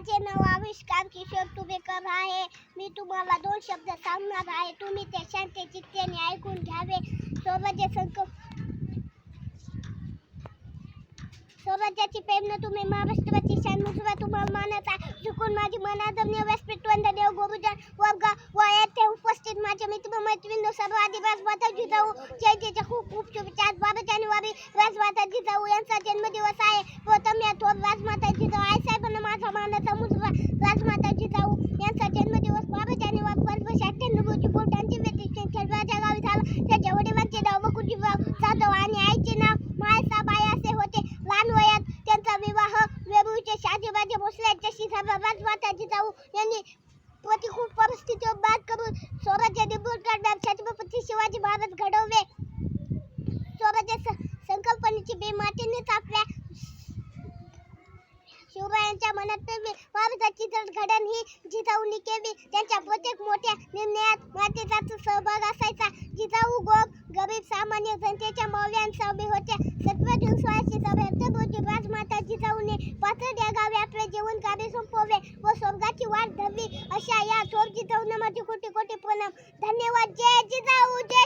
माझे नाव आविष्कार किशोर तुबेकर आहे. मी तुम्हाला दोन शब्द सांगणार आहे. तुम्ही ते शांत चित्तेने ऐकून घ्यावे. स्वराज्य संक स्वराज्याची प्रेरणा तुम्ही महाराष्ट्राची शान मुसवा तुम्हाला मानत आहे. चुकून माझी मनाधम्य व्यासपीठ वंददेव गुरुजन वर्ग व येथे उपस्थित. माझे मित्र मैत्रिणी सर्व आदिवास माता जिजाऊ जयंतीच्या खूप खूप शुभेच्छा. आज बारा जानेवारी राजमाता जिजाऊ यांचा जन्मदिवस आहे. प्रथम या थोर राजमाता जिजाऊ भोसले यांच्याशी झाला राजमाता जिजाऊ यांनी प्रतिकूल परिस्थितीवर बाद करून स्वराज्य निर्माण छत्रपती शिवाजी महाराज घडवले. स्वराज्य संकल्पनेची बेमातीनेच आपल्या शिवरायांच्या मनात पेरली महाराजांची जडघडण ही जिजाऊनी केली त्यांच्या प्रत्येक मोठ्या निर्णयात मातेचा सहभाग असायचा. जिजाऊ गोप गरीब सामान्य जनतेच्या मौल्यांचा उभे होत्या सतरा जून सोळाशे चौऱ्याहत्तर रोजी राजमाता जिजाऊने पाथर्ड या अशा या थोर जिजाऊंना माझे कोटी कोटी प्रणाम धन्यवाद. जय जिजाऊ जय